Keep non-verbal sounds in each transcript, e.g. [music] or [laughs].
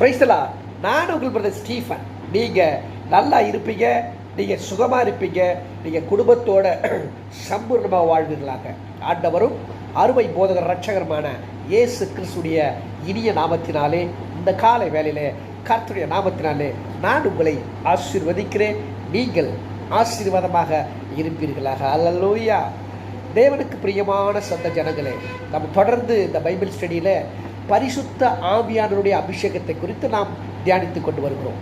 பிரைஸ்தலா நான் உங்கள் brother Stephen. நீங்கள் நல்லா இருப்பீங்க நீங்கள் சுகமாக இருப்பீங்க நீங்கள் குடும்பத்தோட [clears throat] சம்பூர்ணமாக வாழ்வீர்களாக. ஆண்டவரும் அருமை போதகர் ரட்சகருமான இயேசு கிறிஸ்துடைய இனிய நாமத்தினாலே இந்த காலை வேலையிலே கர்த்தருடைய நாமத்தினாலே நான் உங்களை ஆசீர்வதிக்கிறேன். நீங்கள் ஆசீர்வாதமாக இருப்பீர்களாக. அல்லலூயா தேவனுக்கு பிரியமான சொந்த ஜனங்களே நம்ம தொடர்ந்து இந்த பைபிள் ஸ்டடியில் பரிசுத்த ஆவியானவருடைய அபிஷேகத்தை குறித்து நாம் தியானித்து கொண்டு வருகிறோம்.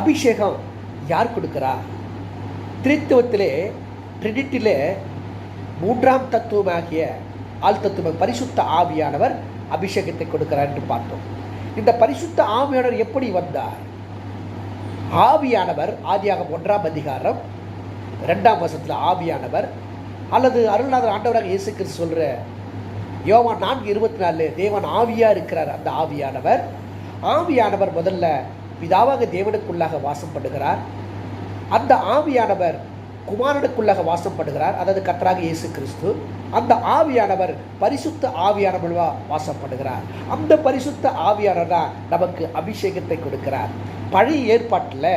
அபிஷேகம் யார் கொடுக்கிறா? திரித்துவத்திலே ட்ரினிட்டிலே மூன்றாம் தத்துவமாகிய ஆள் தத்துவம் பரிசுத்த ஆவியானவர் அபிஷேகத்தை கொடுக்கிறார் என்று பார்த்தோம். இந்த பரிசுத்த ஆவியானவர் எப்படி வந்தார்? ஆவியானவர் ஆதியாகம் ஒன்றாம் அதிகாரம் ரெண்டாம் வருஷத்தில் ஆவியானவர் அல்லது அருள்நாதர் ஆண்டவராக இயேசு கிறிஸ்து சொல்கிற யோவான் நான்கு இருபத்தி நாலு தேவன் ஆவியாக இருக்கிறார். அந்த ஆவியானவர் ஆவியானவர் முதல்ல பிதாவாக தேவனுக்குள்ளாக வாசம் பண்ணுகிறார். அந்த ஆவியானவர் குமாரனுக்குள்ளாக வாசம் பண்ணுகிறார். அதாவது கத்தராக இயேசு கிறிஸ்து. அந்த ஆவியானவர் பரிசுத்த ஆவியானவர்களா வாசம் பண்ணுகிறார். அந்த பரிசுத்த ஆவியானவர் தான் நமக்கு அபிஷேகத்தை கொடுக்கிறார். பழைய ஏற்பாட்டில்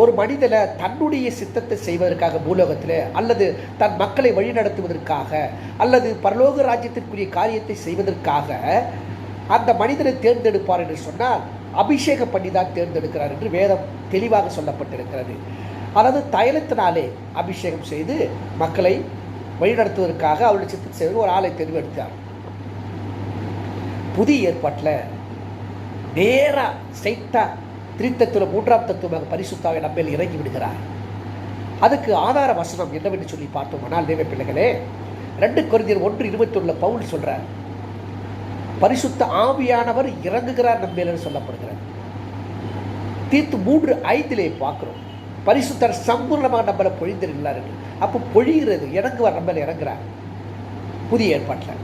ஒரு மனிதனை தன்னுடைய சித்தத்தை செய்வதற்காக பூலோகத்தில் அல்லது தன் மக்களை வழிநடத்துவதற்காக அல்லது பரலோக ராஜ்யத்திற்குரிய காரியத்தை செய்வதற்காக அந்த மனிதனை தேர்ந்தெடுப்பார் என்று சொன்னால் அபிஷேகம் பண்ணி தான் தேர்ந்தெடுக்கிறார் என்று வேதம் தெளிவாக சொல்லப்பட்டிருக்கிறது. அதாவது தைலத்தினாலே அபிஷேகம் செய்து மக்களை வழிநடத்துவதற்காக அவருடைய சித்தத்தை செய்வது ஒரு ஆளை தேர்ந்தெடுத்தார். புதிய ஏற்பாட்டில் நேராக ஸ்ட்ரைட்டாக திரித்தத்துவ மூன்றாம் தத்துவமாக பரிசுத்தாவை நம்மேல் இறங்கி விடுகிறார். அதுக்கு ஆதார வசனம் என்னவென்று சொல்லி பார்த்தோம்னால் தேவ பிள்ளைகளே ரெண்டு குறைந்தர் ஒன்று இருபத்தொன்னுல பவுல் சொல்கிறார் பரிசுத்த ஆவியானவர் இறங்குகிறார் நம்மேல் சொல்லப்படுகிறார் தீர்த்து மூன்று ஐந்திலே பார்க்குறோம். பரிசுத்தர் சம்பூர்ணமாக நம்மளை பொழிந்திருக்கிறார் அப்போ பொழிகிறது இறங்குவார் நம்மளை இறங்குறார் புதிய ஏற்பாட்டில்.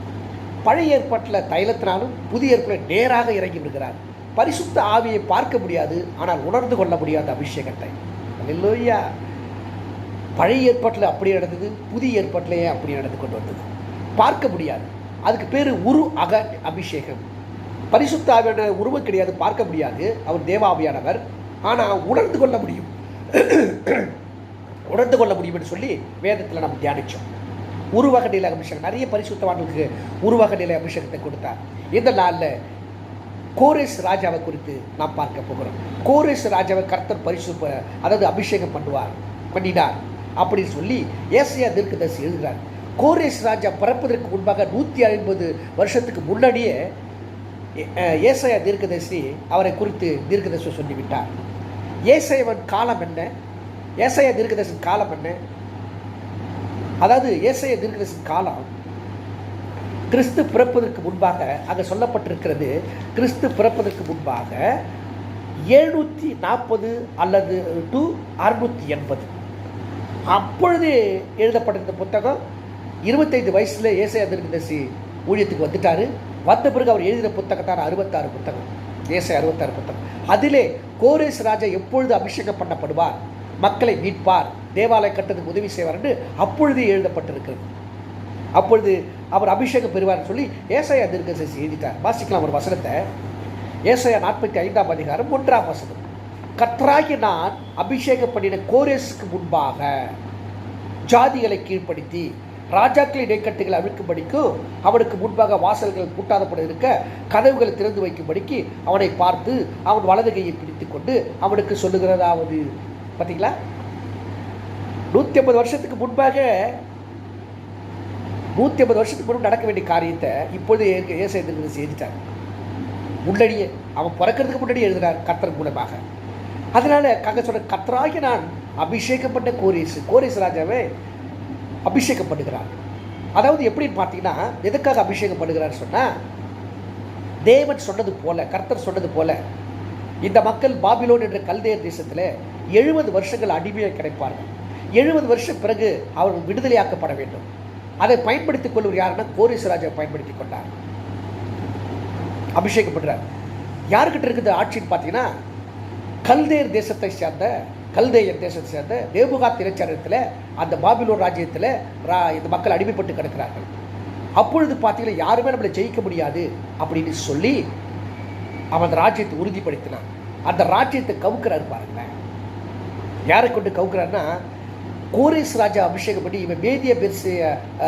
பழைய ஏற்பாட்டில் தைலத்தினாலும் புதிய ஏற்பாட்டில் நேராக இறங்கி விடுகிறார். பரிசுத்த ஆவியை பார்க்க முடியாது ஆனால் உணர்ந்து கொள்ள முடியாத அபிஷேகத்தை. இல்லையா பழைய ஏற்பாட்டில் அப்படி நடந்தது புதிய ஏற்பாட்டிலேயே அப்படி நடந்து கொண்டு வந்தது. பார்க்க முடியாது. அதுக்கு பேர் உரு அக அபிஷேகம். பரிசுத்த ஆவியான உருவம் கிடையாது பார்க்க முடியாது. அவர் தேவாவியானவர். ஆனால் உணர்ந்து கொள்ள முடியும். உணர்ந்து கொள்ள முடியும் என்று சொல்லி வேதத்தில் நம்ம தியானித்தோம் உருவக நிலை அபிஷேகம். நிறைய பரிசுத்தவான்களுக்கு உருவக நிலை அபிஷேகத்தை கொடுத்தார். இந்த நாளில் கோரேஸ் ராஜாவை குறித்து நாம் பார்க்க போகிறோம். கோரேஸ் ராஜாவை கர்த்தர் பரிசு அதாவது அபிஷேகம் பண்ணுவார் பண்ணினார். அப்படின்னு சொல்லி ஏசியா தீர்க்கதரிசி எழுதுகிறார். கோரேஸ் ராஜா பிறப்பதற்கு முன்பாக நூற்றி ஐம்பது வருஷத்துக்கு முன்னாடியே ஏசையா தீர்க்கதரிசி அவரை குறித்து தீர்க்கதரிசி சொல்லிவிட்டார். ஏசையவன் காலம் என்ன? ஏசையா தீர்க்கதரிசன் காலம் என்ன? அதாவது ஏசைய தீர்க்கதரிசன் காலம் கிறிஸ்து பிறப்பதற்கு முன்பாக அங்கே சொல்லப்பட்டிருக்கிறது கிறிஸ்து பிறப்பதற்கு முன்பாக எழுநூற்றி நாற்பது அல்லது டு அறுநூற்றி எண்பது. அப்பொழுது எழுதப்பட்டிருந்த புத்தகம் இருபத்தைந்து வயசில் ஏசையா தீர்க்கதரிசி ஊழியத்துக்கு வந்துட்டார். வந்த பிறகு அவர் எழுதின புத்தகத்தான அறுபத்தாறு புத்தகம் ஏசை அறுபத்தாறு புத்தகம். அதிலே கோரேஸ் ராஜா எப்பொழுது அபிஷேகம் பண்ணப்படுவார் மக்களை மீட்பார் தேவாலய கட்டத்துக்கு உதவி செய்வார் என்று அப்பொழுது எழுதப்பட்டிருக்கிறது. அப்பொழுது அவர் அபிஷேகம் பெறுவார்னு சொல்லி ஏசையா தீர்க்கதரிசி எழுதிட்டார் வாசிக்கலாம் ஒரு வசனத்தை. ஏசையா நாற்பத்தி ஐந்தாம் அதிகாரம் ஒன்றாம் வசனம். கற்றாகி நான் அபிஷேகம் பண்ணின கோரேஸுக்கு முன்பாக ஜாதிகளை கீழ்ப்படுத்தி ராஜாக்களின் இடைக்கட்டுகளை அவிழ்க்கும்படிக்கும் அவனுக்கு முன்பாக வாசல்கள் பூட்டாதப்பட இருக்க கதவுகளை திறந்து வைக்கும்படிக்கு அவனை பார்த்து அவன் வலது கையை பிடித்து கொண்டு அவனுக்கு சொல்லுகிறதாவது. பார்த்தீங்களா நூற்றி ஐம்பது வருஷத்துக்கு முன்பாக நூற்றி ஐம்பது வருஷத்துக்கு முன்பு நடக்க வேண்டிய காரியத்தை இப்பொழுது ஏசை எதிர்க்கிறது செய்துட்டார் முன்னாடியே அவன் பிறக்கிறதுக்கு முன்னாடி எழுதுகிறார் கர்த்தர் மூலமாக. அதனால் கங்க சொல்ற கத்தராகி நான் அபிஷேகப்பட்ட கோரேசு கோரேசு ராஜாவை அபிஷேகம் அதாவது எப்படின்னு பார்த்தீங்கன்னா எதுக்காக அபிஷேகம் சொன்னால் தேவன் சொன்னது போல கர்த்தர் சொன்னது போல இந்த மக்கள் பாபிலோன் என்ற கல்தேர் தேசத்தில் எழுபது வருஷங்கள் அடிமையாக கிடைப்பார்கள். எழுபது வருஷம் பிறகு அவர்கள் விடுதலையாக்கப்பட வேண்டும். அதை பயன்படுத்திக் கொள்வர் யாருன்னா கோரிசராஜை பயன்படுத்தி கொண்டார். அபிஷேகப்படுறார். யாருக்கிட்ட இருக்குது ஆட்சின்னு பார்த்தீங்கன்னா கல்தேர் தேசத்தை சேர்ந்த கல்தேயர் தேசத்தை சேர்ந்த தேபுகாத் திரைச்சரத்தில் அந்த பாபிலோன் ராஜ்யத்தில் ரா இந்த மக்கள் அடிமைப்பட்டு கிடக்கிறார்கள். அப்பொழுது பார்த்தீங்கன்னா யாருமே நம்மளை ஜெயிக்க முடியாது அப்படின்னு சொல்லி அவன் அந்த ராஜ்யத்தை உறுதிப்படுத்தினான். அந்த ராஜ்யத்தை கவுக்கிறாரு பாருங்களேன். யாரை கொண்டு கவுக்கிறாருன்னா கோரேஸ் ராஜா அபிஷேகம் பண்ணி இவன் மேதிய பெருசு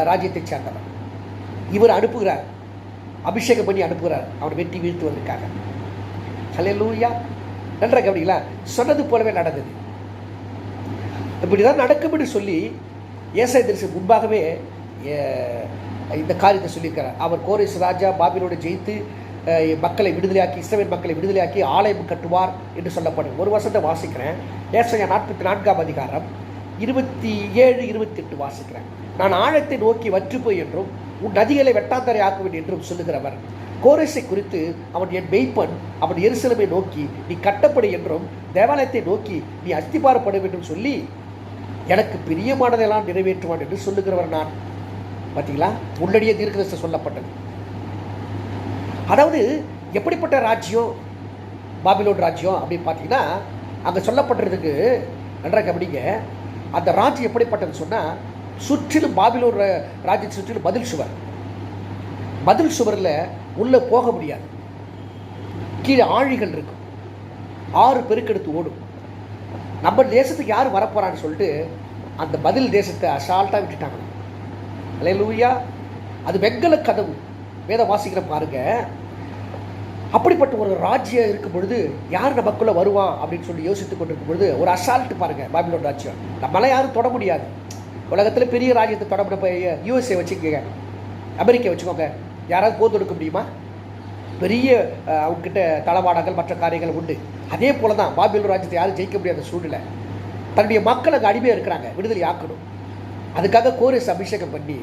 ராஜ்யத்தை சேர்ந்தவன். இவர் அனுப்புகிறார். அபிஷேகம் பண்ணி அனுப்புகிறார். அவர் வெட்டி வீழ்த்துவதற்காக ஹலே லூயா நன்றா கவனிங்களா? சொன்னது போலவே நடந்தது. இப்படிதான் நடக்கும்னு சொல்லி ஏசாய தரிசி முன்பாகவே இந்த காரியத்தை சொல்லியிருக்கிறார். அவர் கோரேஸ் ராஜா பாபிலோடு ஜெயித்து மக்களை விடுதலையாக்கி இஸ்ரவேல் மக்களை விடுதலையாக்கி ஆலயம் கட்டுவார் என்று சொல்லப்படும். ஒரு வருஷத்தை வாசிக்கிறேன். ஏசாயா நாற்பத்தி நான்காம் அதிகாரம். இருபத்தி ஏழு இருபத்தி எட்டு வாசிக்கிறேன். நான் ஆழத்தை நோக்கி வற்றுப்போய் என்றும் உன் நதிகளை வெட்டாந்தரை ஆக்குவேன் என்றும் சொல்லுகிறவர். கோரேசை குறித்து அவன் என் மெய்ப்பன் அவன் எருசலமை நோக்கி நீ கட்டப்படு என்றும் தேவாலயத்தை நோக்கி நீ அஸ்திபாரப்பட வேண்டும் சொல்லி எனக்கு பிரியமானதெல்லாம் நிறைவேற்றுவான் என்று சொல்லுகிறவர் நான். பார்த்தீங்களா முன்னடியே தீர்க்கதரிசனம் சொல்லப்பட்டது. அதாவது எப்படிப்பட்ட ராஜ்யம் பாபிலோன் ராஜ்யம் அப்படின்னு பார்த்தீங்கன்னா அங்கே சொல்லப்படுறதுக்கு நன்றாக கவனிங்க. அந்த ராஜ்யம் எப்படிப்பட்டதுன்னு சொன்னால் சுற்றிலும் பாபிலூர் ரா- ராஜ்யத்தை சுற்றிலும் பதில் சுவர். பதில் சுவரில் உள்ளே போக முடியாது. கீழே ஆழிகள் இருக்கும். ஆறு பெருக்கெடுத்து ஓடும். நம்ம தேசத்துக்கு யார் வரப்போகிறான்னு சொல்லிட்டு அந்த பதில் தேசத்தை அசால்ட்டாக விட்டுட்டாங்க. அல்லேலூயா. அது வெங்கல கதவு. வேத வாசிக்கிற பாருங்கள் அப்படிப்பட்ட ஒரு ராஜ்யம் இருக்கும் பொழுது யார் நமக்குள்ளே வருவான் அப்படின்னு சொல்லி யோசித்து கொண்டிருக்கும் பொழுது ஒரு அசால்ட்டு பாருங்கள் பாபிலோன் ராஜ்யம். நம்மளாம் யாரும் தொட முடியாது. உலகத்தில் பெரிய ராஜ்யத்தை தொட முடியும் யூஎஸ்ஏ வச்சுக்கோங்க. அமெரிக்கா வச்சுக்கோங்க. யாராவது போர் தொடுக்க முடியுமா? பெரிய அவங்கக்கிட்ட தளவாடங்கள் மற்ற காரியங்கள் உண்டு. அதே போல தான் பாபிலோன் ராஜ்யத்தை யாரும் ஜெயிக்க முடியாத சூழ்நிலை. தன்னுடைய மக்களுக்கு அடிமையாக இருக்கிறாங்க விடுதலை ஆக்கணும். அதுக்காக கோரிஸ் அபிஷேகம் பண்ணி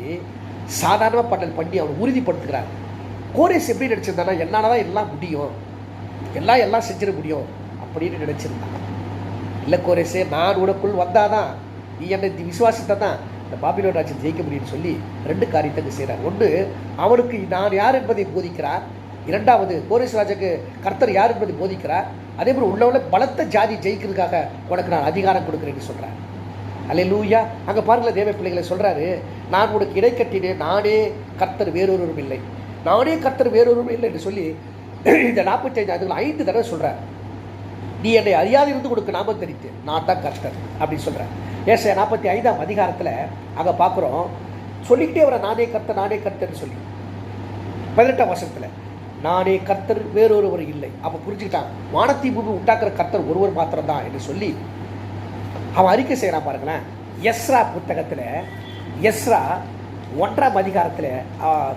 சாதாரண பண்ணல் பண்ணி அவர் உறுதிப்படுத்துகிறார். கோரேஸ் எப்படி நினச்சிருந்தானா என்னால் தான் எல்லாம் முடியும். எல்லாம் எல்லாம் செஞ்சிட முடியும் அப்படின்னு நினச்சிருந்தான் இல்லை கோரேஸே நான் உனக்குள் வந்தாதான் நீ என்னை விசுவாசித்தா தான் இந்த பாபிலோன் ராஜ்யம் ஜெயிக்க முடியும்னு சொல்லி ரெண்டு காரியத்தை செய்கிறார் ஒன்று அவனுக்கு நான் யார் என்பதை போதிக்கிறார். இரண்டாவது கோரேஸ் ராஜாக்கு கர்த்தர் யார் என்பதை போதிக்கிறார். அதே போல் உள்ள உள்ள பலத்த ஜாதி ஜெயிக்கிறதுக்காக உனக்கு நான் அதிகாரம் கொடுக்குறேன்னு சொல்கிறேன் அல்ல லூயா அங்கே பாருங்களேன் தேவ பிள்ளைகளை சொல்கிறாரு நான் உனக்கு இடை கட்டினேன் நானே கர்த்தர் வேறொருவரும் இல்லை. நானே கர்த்தர் வேறொரு இல்லை என்று சொல்லி இந்த நாற்பத்தைந்து அதுகள் ஐந்து தடவை சொல்கிறார் நீ என்னை அறியாது இருந்து கொடுக்க நாமம் தெரித்து நான் தான் கர்த்தர் அப்படின்னு சொல்கிறேன் ஏச நாற்பத்தி ஐந்தாம் அதிகாரத்தில் அங்கே பார்க்குறோம். சொல்லிக்கிட்டே வர நானே கர்த்தர் நானே கர்த்தர்னு சொல்லி. பதினெட்டாம் வருஷத்தில் நானே கர்த்தர் வேறொருவர் இல்லை. அப்போ புரிஞ்சுக்கிட்டான். வானத்தி பூமி உண்டாக்குற கர்த்தர் ஒருவர் மாத்திரம்தான் என்று சொல்லி அவன் அறிக்கை செய்கிறான் பாருங்களேன். எஸ்ரா புத்தகத்தில் எஸ்ரா ஒன்றாம் அதிகாரத்தில்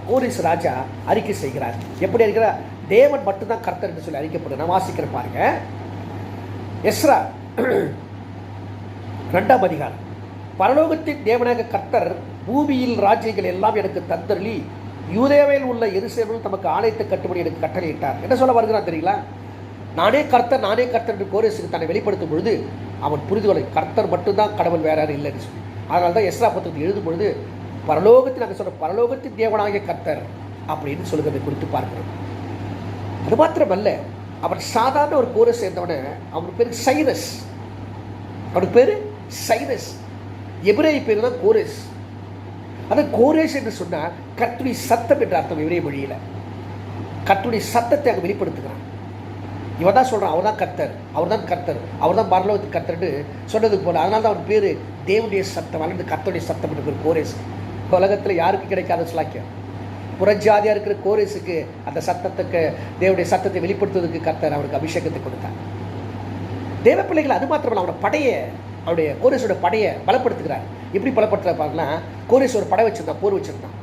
கோரிஸ் ராஜா அறிக்கை செய்கிறார். எப்படி இருக்கிறார் தேவன் மட்டும்தான் கர்த்தர் என்று சொல்லி அறிக்கைப்படுது நான் வாசிக்கிறேன் பாருங்க. எஸ்ரா [clears throat] ரெண்டாம் அதிகாரம். பரலோகத்தின் தேவனாக கர்த்தர் பூமியில் ராஜ்யங்கள் எல்லாம் எனக்கு தந்தருளி யூதேவையில் உள்ள எருசலேமில் தமக்கு ஆலயத்தை கட்டுப்படி எனக்கு கட்டளையிட்டார். என்ன சொல்ல வருகிறான் தெரியுங்களா? நானே கர்த்தர் நானே கர்த்தர் என்று கோரேசுக்கு தன்னை வெளிப்படுத்தும் பொழுது அவன் புரிந்து கொள்ள கர்த்தர் மட்டும்தான் கடவுள் வேற யாரும் இல்லைன்னு சொல்லி. அதனால தான் எஸ்ரா பத்திரத்தை எழுதும் பொழுது பரலோகத்தில் நாங்கள் சொல்கிற பரலோகத்தின் தேவனாகிய கர்த்தர் அப்படின்னு சொல்லுகிறதை குறித்து பார்க்கிறோம். அது மாத்திரமல்ல அவர் சாதாரண ஒரு கூரை சேர்ந்தவன அவர் பேர் சைரஸ். அவர் பேர் சைரஸ். எபிரேய பேர் தான் கோரேஸ். அந்த கோரேஸ் என்று சொன்னால் கர்த்துடைய சத்தம் என்ற அர்த்தம் எபிரேய மொழியில். கர்த்துடைய சத்தத்தை அங்கே வெளிப்படுத்துகிறான். இவன் தான் சொல்கிறான் அவன் தான் கர்த்தர் அவர் தான் கர்த்தர் அவர் தான் பரலோகத்து கர்த்தர்னு சொன்னதுக்கு போல அதனால தான் அவன் பேர் தேவனுடைய சத்தம் அல்லது கர்த்தருடைய சத்தம் என்று பேர் கோரேஸ். உலகத்தில் யாருக்கு கிடைக்காத சுலாக்கியம்? புறஜாதியாக இருக்கிற கோரிஸுக்கு அந்த சத்தத்துக்கு தேவடைய சத்தத்தை வெளிப்படுத்துவதற்கு கர்த்தர் அவனுக்கு அபிஷேகத்தை கொடுத்தார். தேவ பிள்ளைகள் அது மாத்திரமல்ல அவனோட படையை அவருடைய கோரிஸோட படையை பலப்படுத்துகிறார். எப்படி பலப்படுத்துகிற பாருங்கன்னா கோரிஸ் ஒரு படை வச்சிருந்தான் போர் வச்சிருந்தான்.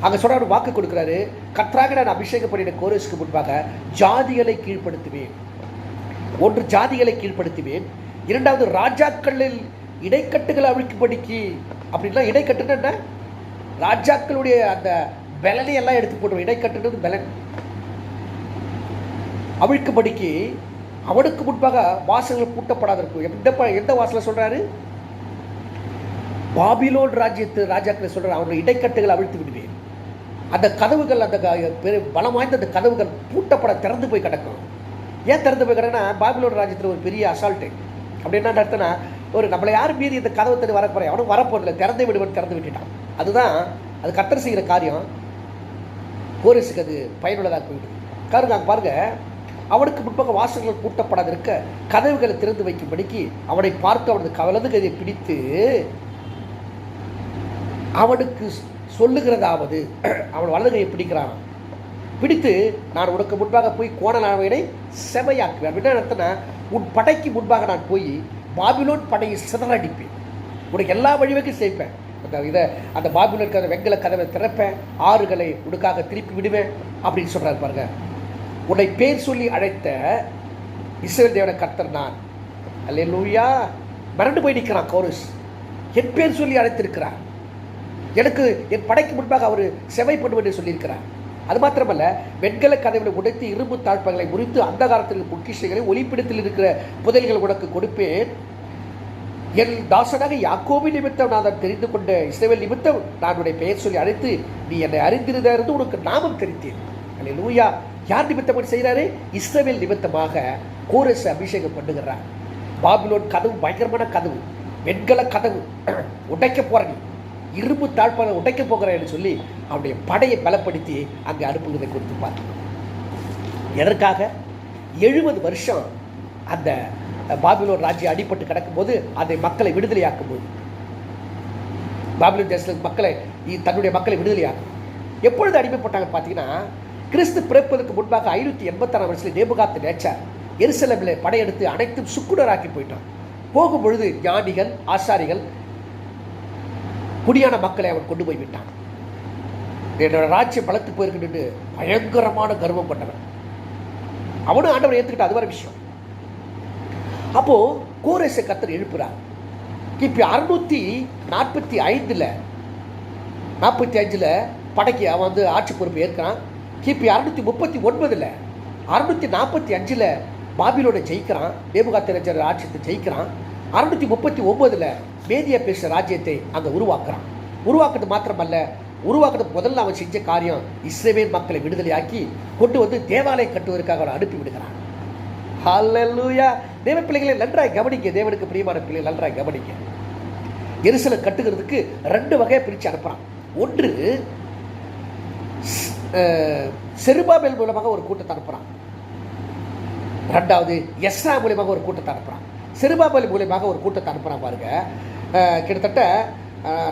அங்கே சொல்கிற ஒரு வாக்கு கொடுக்குறாரு கர்த்தராக நான் அபிஷேகம் பண்ணின கோரேஸுக்கு முன்பாக ஜாதிகளை கீழ்ப்படுத்துவேன். ஒன்று ஜாதிகளை கீழ்ப்படுத்துவேன் இரண்டாவது ராஜாக்களில் இடைக்கட்டுகளை அழிக்கும்படிக்கு. அப்படின்னா இடைக்கட்டுன்னா என்ன? ராஜாக்களுடைய அந்த பலனை எல்லாம் எடுத்து போட்டு இடைக்கட்டுன்றது பலன். அவிழ்க்கும்படிக்கு அவனுக்கு முன்பாக வாசல்கள் பூட்டப்படாத இருக்கும். எந்த ப- எந்த வாசலை சொல்கிறாரு பாபிலோன் ராஜ்யத்து ராஜாக்களை சொல்கிற அவனுடைய இடைக்கட்டுகளை அவிழ்த்து விடுவேன். அந்த கதவுகள் அந்த க- பெரு பலம் வாய்ந்த அந்த கதவுகள் பூட்டப்பட திறந்து போய் கிடக்கும். ஏன் திறந்து போய் கிடக்குன்னா பாபிலோன் ராஜ்யத்தில் ஒரு பெரிய அசால்ட்டு. அப்படின்னா என்ன அர்த்தம்னா ஒரு நம்மளை யார் மீறி இந்த கதவை தண்ணி வரப்போறேன் அவனும் வரப்போறதில்லை. திறந்து விடுவன் திறந்து விட்டுட்டான். அதுதான் அது கத்தர் செய்கிற காரியம். போரிஸுக்கு அது பயனுள்ளதாக போயிடுது பாருங்க பாருங்க. அவனுக்கு முன்பாக வாசல்கள் பூட்டப்படாதிருக்க கதவுகளை திறந்து வைக்கும்படிக்கு அவனை பார்த்து அவனது கவலது கதையை பிடித்து அவனுக்கு சொல்லுகிறதாவது அவன் வலது கையை பிடிக்கிறான். பிடித்து நான் உனக்கு முன்பாக போய் கோணலானவனை செவையாக்குவேன். அப்படின்னு நடத்தின உன் படைக்கு முன்பாக நான் போய் பாபிலோன் படையை சிதறடிப்பேன். உனக்கு எல்லா வழிவகையும் செய்ப்பேன் இதை அந்த பாபில் இருக்கிற வெங்கல கதவை திறப்பேன் ஆறுகளை உனக்காக திருப்பி விடுவேன் அப்படின்னு சொல்கிறார் பாருங்க. உன்னை பேர் சொல்லி அழைத்த இஸ்ரேல் தேவன கர்த்தர் நான். அல்லேலூயா. மிரண்டு போய் நிற்கிறான் கோரஸ். என் பேர் சொல்லி அழைத்திருக்கிறார். எனக்கு என் படைக்கு முன்பாக அவர் செவை என்று சொல்லியிருக்கிறார். அது மாத்திரமல்ல வெண்கல கதவுகளை உடைத்து இரும்பு தாழ்ப்பங்களை முறித்து அந்த காலத்தில் பொக்கிஷைகளை ஒளிப்பிடத்தில் இருக்கிற புதையல்கள் உனக்கு கொடுப்பேன். என் தாசனாக யாக்கோபி நிமித்தம் நான் அதை தெரிந்து கொண்ட இஸ்ரேல் நிமித்தம் நான் உன்னை பெயர் சொல்லி அழைத்து நீ என்னை அறிந்திருந்தா இருந்து உனக்கு நாமம் தெரித்தேன் அல்ல லூயா யார் நிமித்தம் செய்கிறாரு? இஸ்ரவேல் நிமித்தமாக கோரஸ் அபிஷேகம் பண்ணுகிறார். பாபிலோன் கதவு பயங்கரமான கதவு வெண்கல கதவு. [clears throat] உடைக்க போற நீ. இரும்பு தாழ்பாலை உடைக்க போகிறேன்னு சொல்லி அவனுடைய படையை பலப்படுத்தி அங்கே அனுப்புகிறதை குறித்து பார்த்தோம் எதற்காக? எழுபது வருஷம் அந்த பாபிலோன் ராஜ்யம் அடிபட்டு கிடக்கும்போது அதை மக்களை விடுதலையாக்கும்போது. பாபிலோன் தேசத்தில் மக்களை தன்னுடைய மக்களை விடுதலையாக்கும். எப்பொழுது அடிமைப்பட்டாங்க பார்த்தீங்கன்னா கிறிஸ்து பிறப்பதற்கு முன்பாக ஐநூற்றி எண்பத்தாறாம் வருஷத்தில் நேபுகாத்து நேச்சார் எருசலமில் படையெடுத்து அனைத்தும் சுக்குனராக்கி போயிட்டான். போகும் பொழுது ஞானிகள் ஆசாரிகள் குடியான மக்களை அவன் கொண்டு போய் விட்டான். என்னோட ராஜ்யம் பலத்து போயிருக்கிட்டு பயங்கரமான கர்வம் பண்ணவன் அவனும் ஆண்டவரை ஏற்றுக்கிட்ட அது வர விஷயம். அப்போது கோரேசை கத்தர் எழுப்புறார். கிபி அறுநூற்றி நாற்பத்தி ஐந்தில் நாற்பத்தி அஞ்சில் படைக்கு அவன் வந்து ஆட்சி பொறுப்பு ஏற்கிறான். கிபி அறுநூத்தி முப்பத்தி ஒன்பதில் அறுநூற்றி நாற்பத்தி அஞ்சில் பாபிலோட ஜெயிக்கிறான். நேபுகாத்திரச்சர் ஆட்சியத்தை ஜெயிக்கிறான். அறுநூற்றி முப்பத்தி ஒம்பதில் மேதியா பேசுகிற ராஜ்யத்தை அங்கே உருவாக்குறான். உருவாக்குறது மாத்திரமல்ல உருவாக்குறது முதல்ல அவன் செஞ்ச காரியம் இஸ்ரேவேல் மக்களை விடுதலையாக்கி கொண்டு வந்து தேவாலயம் கட்டுவதற்காக அவனை அனுப்பி விடுகிறான். ஹalleluya. தேவ பிள்ளைகளை நன்றாக கவனிக்க தேவனுக்கு பிரியமான பிள்ளைகள் நன்றாக கவனிக்க எரிசலை கட்டுகிறதுக்கு ரெண்டு வகையை பிரித்து அனுப்புகிறான் ஒன்று செருபாபேல் மூலமாக ஒரு கூட்டத்தை அனுப்புகிறான் ரெண்டாவது எஸ்ரா மூலியமாக ஒரு கூட்டத்தை அனுப்புகிறான் செருபாபேல் மூலியமாக ஒரு கூட்டத்தை அனுப்புகிறான் பாருங்க. கிட்டத்தட்ட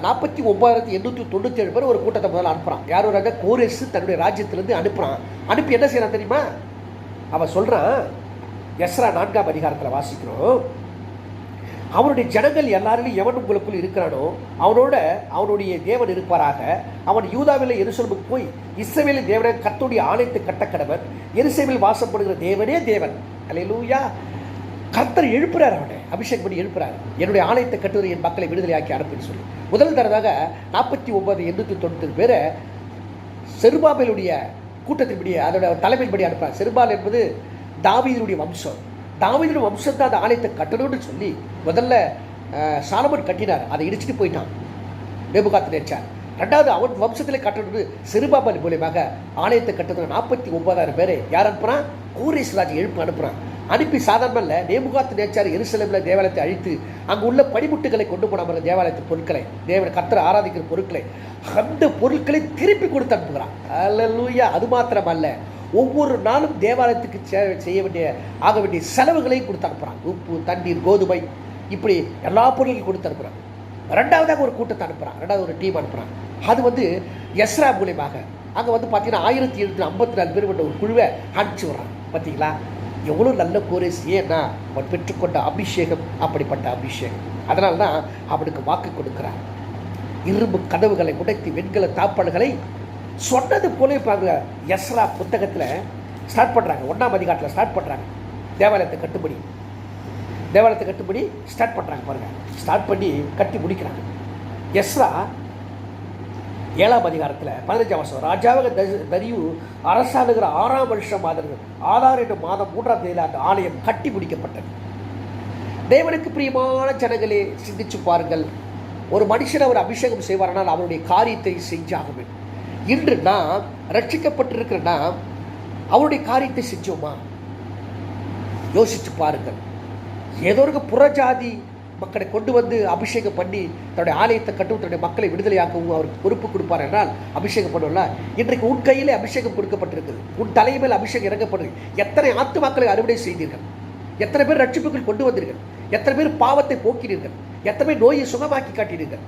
நாற்பத்தி ஒன்பதாயிரத்தி எண்ணூற்றி தொண்ணூற்றி ஏழு பேர் ஒரு கூட்டத்தை முதல்ல அனுப்புறான். யார் ஒரு கோரேசு தன்னுடைய ராஜ்யத்திலேருந்து அனுப்புகிறான் அனுப்பி என்ன செய்கிறான் தெரியுமா? அவன் சொல்கிறான் எஸ்ரா நான்காம் அதிகாரத்தில் வாசிக்கிறோம். அவனுடைய ஜனங்கள் எல்லாருமே எவன் உங்களுக்குள் இருக்கிறானோ அவனோட அவனுடைய தேவன் இருப்பாராக. அவன் யூதாவில் எருசலமுக்கு போய் இஸ்ரேலில் தேவனை கத்துடைய ஆலயத்தை கடவன் எருசலேமில் வாசப்படுகிற தேவனே தேவன். அல்லேலூயா கர்த்தர் எழுப்புறார் அவனை. அபிஷேக் பண்ணி எழுப்புறார். என்னுடைய ஆலயத்தை கட்டுவது என் மக்களை விடுதலையாக்கி அனுப்புன்னு சொல்லி. முதல் தடவையாக நாற்பத்தி ஒன்பது எண்ணூற்றி தொண்ணூற்றி பேரை செருபாபேலுடைய கூட்டத்தின்படி அதோட தலைமையின்படி அனுப்புறார். செருபால் என்பது தாவீதனுடைய வம்சம். தாவீதனுடைய வம்சத்தை அந்த ஆலயத்தை கட்டணும்னு சொல்லி முதல்ல சாலமன் கட்டினார். அதை இடிச்சிட்டு போயிட்டான். நேபுகாத்து நேச்சார் ரெண்டாவது அவன் வம்சத்திலே கட்டணும்னு செருபாபல் மூலியமாக ஆலயத்தை கட்டுறது நாற்பத்தி ஒன்பதாயிரம் பேர் யார் அனுப்புகிறான் கூரேஸ் ராஜ் எழுப்பு அனுப்புகிறான் அனுப்பி சாதாரண இல்லை நேபுகாத்து நேச்சார் எருசலமில் தேவாலயத்தை அழித்து அங்கு உள்ள படிமுட்டுகளை கொண்டு போனாமல் தேவாலயத்து பொருட்களை தேவன் கத்திர ஆராதிக்கிற பொருட்களை அந்த பொருட்களை திருப்பி கொடுத்து அனுப்புகிறான். அல்லேலூயா அது மாத்திரம் அல்ல ஒவ்வொரு நாளும் தேவாலயத்துக்கு செய்ய வேண்டிய ஆக வேண்டிய செலவுகளையும் கொடுத்து அனுப்புகிறான் உப்பு தண்ணீர் கோதுமை இப்படி எல்லா பொருளையும் கொடுத்து அனுப்புகிறான் ரெண்டாவதாக ஒரு கூட்டத்தை அனுப்புகிறான் ரெண்டாவது ஒரு டீம் அனுப்புகிறான் அது வந்து எஸ்ரா மூலியமாக. அங்கே வந்து பார்த்தீங்கன்னா ஆயிரத்தி எழுநூற்றி ஐம்பத்தி நாலு பேர் கொண்ட ஒரு குழுவை அனுப்பிச்சி விட்றாங்க. பார்த்தீங்களா எவ்வளோ நல்ல கோரேஸ் ஏன்னா அவன் பெற்றுக்கொண்ட அபிஷேகம் அப்படிப்பட்ட அபிஷேகம். அதனால தான் அவனுக்கு வாக்கு கொடுக்குறான் இரும்பு கதவுகளை உடைத்து வெண்கல தாப்பாடுகளை சொன்னது போல இப்போ எஸ்ரா புத்தகத்தில் ஸ்டார்ட் பண்ணுறாங்க ஒன்றாம் அதிகாரத்தில் ஸ்டார்ட் பண்ணுறாங்க தேவாலயத்தை கட்டுப்படி. தேவாலயத்தை கட்டுப்படி ஸ்டார்ட் பண்ணுறாங்க பாருங்கள் ஸ்டார்ட் பண்ணி கட்டி முடிக்கிறாங்க. எஸ்ரா ஏழாம் அதிகாரத்தில் பதினஞ்சாம் வருஷம் ராஜாவக தரியு அரசாளுகிற ஆறாம் வருஷம் மாதம் ஆதார் என்னும் மாதம் மூன்றாம் தேதியில் அந்த ஆலயம் கட்டி முடிக்கப்பட்டது. தேவனுக்கு பிரியமான ஜனங்களே சிந்திச்சு பாருங்கள். ஒரு மனுஷன் அவர் அபிஷேகம் செய்வாரானால் அவருடைய காரியத்தை செஞ்சாக வேண்டும் இன்று நாம் ரட்சிக்கப்பட்டிருக்கிற நாம் அவருடைய காரியத்தை செஞ்சோமா? யோசிச்சு பாருங்கள். ஏதோ ஒரு புறஜாதி மக்களை கொண்டு வந்து அபிஷேகம் பண்ணி தன்னுடைய ஆலயத்தை கட்டும் தன்னுடைய மக்களை விடுதலையாக்கவும் அவருக்கு பொறுப்பு கொடுப்பார் என்றால் அபிஷேகம் பண்ணுவோம்ல? இன்றைக்கு உன் கையிலே அபிஷேகம் கொடுக்கப்பட்டிருக்குது. உன் தலைமையில் அபிஷேகம் இறங்கப்படுது. எத்தனை ஆத்து மக்களை அறுவடை செய்தீர்கள்? எத்தனை பேர் ரட்சிப்புகள் கொண்டு வந்தீர்கள்? எத்தனை பேர் பாவத்தை போக்கினீர்கள்? எத்தனை பேர் நோயை சுகமாக்கி காட்டினீர்கள்?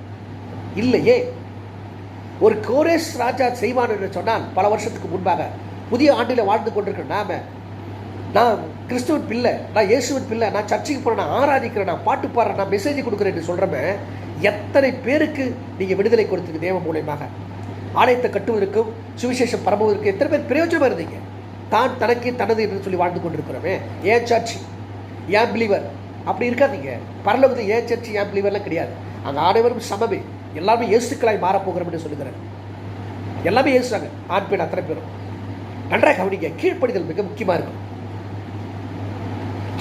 இல்லையே. ஒரு கோரேஸ் ராஜா செய்வான் என்று சொன்னால் பல வருஷத்துக்கு முன்பாக புதிய ஆண்டில் வாழ்ந்து கொண்டிருக்கிற நாம நான் கிறிஸ்துவின் பிள்ளை நான் இயேசுவின் பிள்ளை நான் சர்ச்சைக்கு போகிறேன் நான் ஆராதிக்கிறேன் நான் பாட்டு பாடுறேன் நான் மெசேஜ் கொடுக்குறேன் என்று எத்தனை பேருக்கு நீங்கள் விடுதலை கொடுத்துருக்கு தேவ மூலியமாக? ஆலயத்தை கட்டுவதற்கும் சுவிசேஷம் பரப்புவதற்கு எத்தனை பேர் பிரயோஜனமாக இருந்தீங்க? தான் தனக்கு தனது என்று சொல்லி வாழ்ந்து கொண்டிருக்கிறோமே ஏன் சர்ச் ஏன் பிலீவர் அப்படி இருக்காதீங்க. பரலோகத்தில் ஏன் சர்ச் ஏன் பிலீவர்லாம் கிடையாது. அங்கே ஆடைவரும் சமமே. எல்லாமே இயேசுக்களாய் மாறப்போகிறோம் என்று சொல்லுகிறார். எல்லாமே இயேசுறாங்க ஆண் பெண் அத்தனை பேரும். நன்றாக கவனிங்க கீழ்ப்படிதல் மிக முக்கியமாக இருக்கும்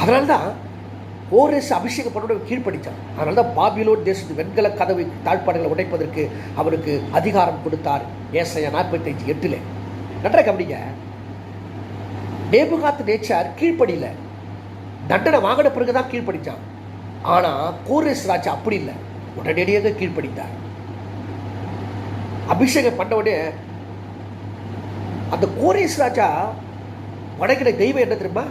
அதனால தான் ஓரேஸ் அபிஷேகம் பண்ணோட அதனால தான் பாபிலோன் தேசத்து வெண்கல கதவை தாழ்பாடுகளை உடைப்பதற்கு அவருக்கு அதிகாரம் கொடுத்தார். ஏசையா நாற்பத்தஞ்சு எட்டில். நன்றாக கவனிங்க நேபுகாத்து நேச்சார் கீழ்ப்படியில். தண்டனை வாங்கின பிறகு தான் கீழ்ப்படித்தான் ஆனால் கோரேஸ் ராஜா அப்படி இல்லை. உடனடியாக கீழ்ப்படித்தார் அபிஷேகம் பண்ண உடனே அந்த கோரேஸ் ராஜா வடக்கிட தெய்வம் என்ன தெரியுமா?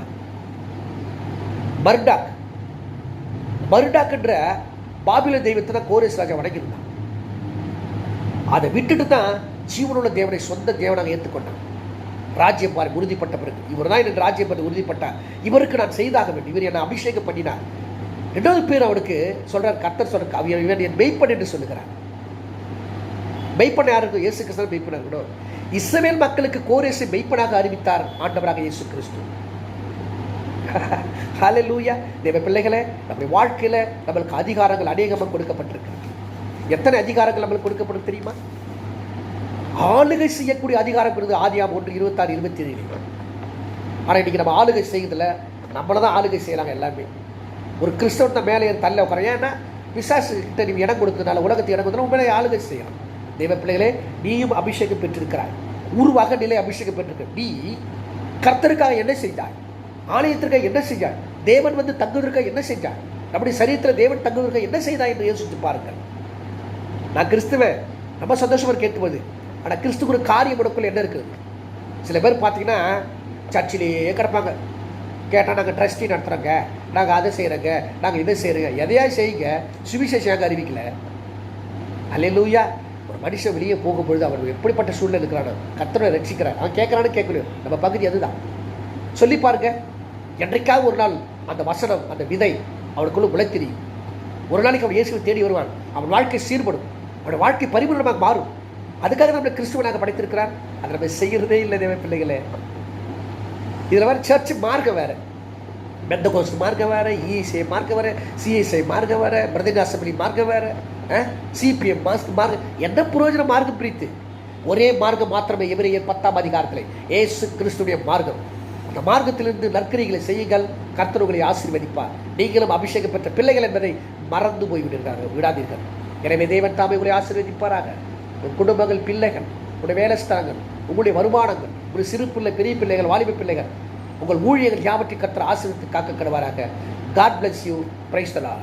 மர்டாக். மர்டாக்ன்ற பாபில தெய்வத்தை தான் கோரேஸ் ராஜா வணங்கியிருந்தான். அதை விட்டுட்டு தான் ஜீவனுள்ள தேவனை சொந்த தேவனாக ஏற்றுக்கொண்டான். ராஜ்யம் பாரு உறுதிப்பட்ட பிறகு. இவர் தான் எனக்கு ராஜ்யம் பண்ணி உறுதிப்பட்டார். இவருக்கு நான் செய்தாக வேண்டும். இவர் என்னை அபிஷேகம் பண்ணினார். ரெண்டாவது பேர் அவனுக்கு சொல்கிறார் கத்தர் சொல்ற அவன் இவன் என் மெய்ப்பன் என்று சொல்லுகிறார். மெய்ப்பன் யாருக்கு? இயேசு கிறிஸ்து மெய்ப்பனாக இருக்கணும் இஸ்ரவேல் மக்களுக்கு கோரேசை மெய்ப்பனாக அறிவித்தார் ஆண்டவராக இயேசு கிறிஸ்து. [laughs] ஹalleluya. தேவ பிள்ளைகளை நம்முடைய வாழ்க்கையில் நம்மளுக்கு அதிகாரங்கள் அநேகமாக கொடுக்கப்பட்டிருக்கு. எத்தனை அதிகாரங்கள் நம்மளுக்கு கொடுக்கப்படும் தெரியுமா? ஆளுகை செய்யக்கூடிய அதிகாரம் இருந்தது ஆதியாம் ஒன்று இருபத்தாறு இருபத்தி ஏழு ஆனால் இன்னைக்கு நம்ம ஆளுகை செய்யறதில்ல நம்மளை தான் ஆளுகை செய்கிறாங்க எல்லாமே ஒரு கிறிஸ்தவன் மேலே தள்ள உட்காரன் ஏன்னா விசாசு கிட்ட நீ இடம் கொடுத்ததுனால உலகத்தை இடம் கொடுத்தனால உண்மையிலே ஆளுகை செய்யலாம் தெய்வ பிள்ளைகளே நீயும் அபிஷேகம் பெற்றிருக்கிறாய். உருவாக நிலை அபிஷேகம் பெற்றிருக்க. நீ கர்த்தருக்காக என்ன செய்தாய்? ஆலயத்திற்காக என்ன செஞ்சாய் தேவன் வந்து தங்குவதற்காக என்ன செஞ்சாய் நம்முடைய சரீரத்தில் தேவன் தங்குவதற்காக என்ன செய்தாய் என்று யோசித்து பாருங்கள். நான் கிறிஸ்துவன் ரொம்ப சந்தோஷமாக கேட்கும்போது ஆனால் கிறிஸ்துவ காரியம் உனக்குள்ள என்ன இருக்குது சில பேர் பார்த்தீங்கன்னா சர்ச்சிலேயே கிடப்பாங்க. கேட்டால் நாங்கள் ட்ரஸ்டி நடத்துகிறோங்க நாங்கள் அதை செய்கிறோங்க நாங்கள் இதை செய்கிறோங்க எதையா செய்யுங்க. சுவிசேஷம் அறிவிக்கல. அல்லேலூயா ஒரு மனுஷன் வெளியே போகும்பொழுது அவன் எப்படிப்பட்ட சூழ்நிலை இருக்கிறானோ கத்தனை ரட்சிக்கிறான். அவன் கேட்குறான்னு கேட்கணும். நம்ம பகுதி அதுதான். சொல்லி பாருங்க. என்றைக்காவது ஒரு நாள் அந்த வசனம் அந்த விதை அவனுக்குள்ள உழைத்திரியும். ஒரு நாளைக்கு அவன் இயேசுவை தேடி வருவான். அவன் வாழ்க்கை சீர்படும். அவனோட வாழ்க்கை பரிபூர்ணமாக மாறும். அதுக்காக நம்மளை கிறிஸ்துவனாக படைத்திருக்கிறான் அதை நம்ம செய்கிறதே இல்லை தேவை பிள்ளைகளே. இதில் வேறு சர்ச் மார்க்கம் வேறு. பெந்த கோஸ்ட் மார்க்கம் வேறு இஇசிஐ மார்க்கம் வேறு சிஎஸ்ஐ மார்க்கம் வேறு பிரதேச அசம்பிளி மார்க்கம் வேறு சிபிஎம் மாஸ்க் மார்க் என்ன புரோஜன மார்க்கம் பிரித்து ஒரே மார்க்கம் மாத்திரமே எவரையர் பத்தாம் அதிகாரத்தில். ஏசு கிறிஸ்துடைய மார்க்கம். அந்த மார்க்கத்திலிருந்து நற்கரிகளை செய்யுங்கள் கர்த்தர்களை ஆசீர்வதிப்பார். நீங்களும் அபிஷேகம் பெற்ற பிள்ளைகள் என்பதை மறந்து போய் விடுகிறார்கள் விடாதீர்கள். எனவே தேவன் தாமே உங்களை ஆசீர்வதிப்பாராக. உங்கள் குடும்பங்கள் பிள்ளைகள் உங்களுடைய வேலைஸ்தானங்கள் உங்களுடைய வருமானங்கள் உங்களுடைய சிறு பிள்ளை பெரிய பிள்ளைகள் வாலிப பிள்ளைகள் உங்கள் ஊழியர்கள் யாவற்றை கற்ற ஆசீர்வதித்து காக்க கடவாராக. காட் பிளஸ் யூ பிரைஸ் தலா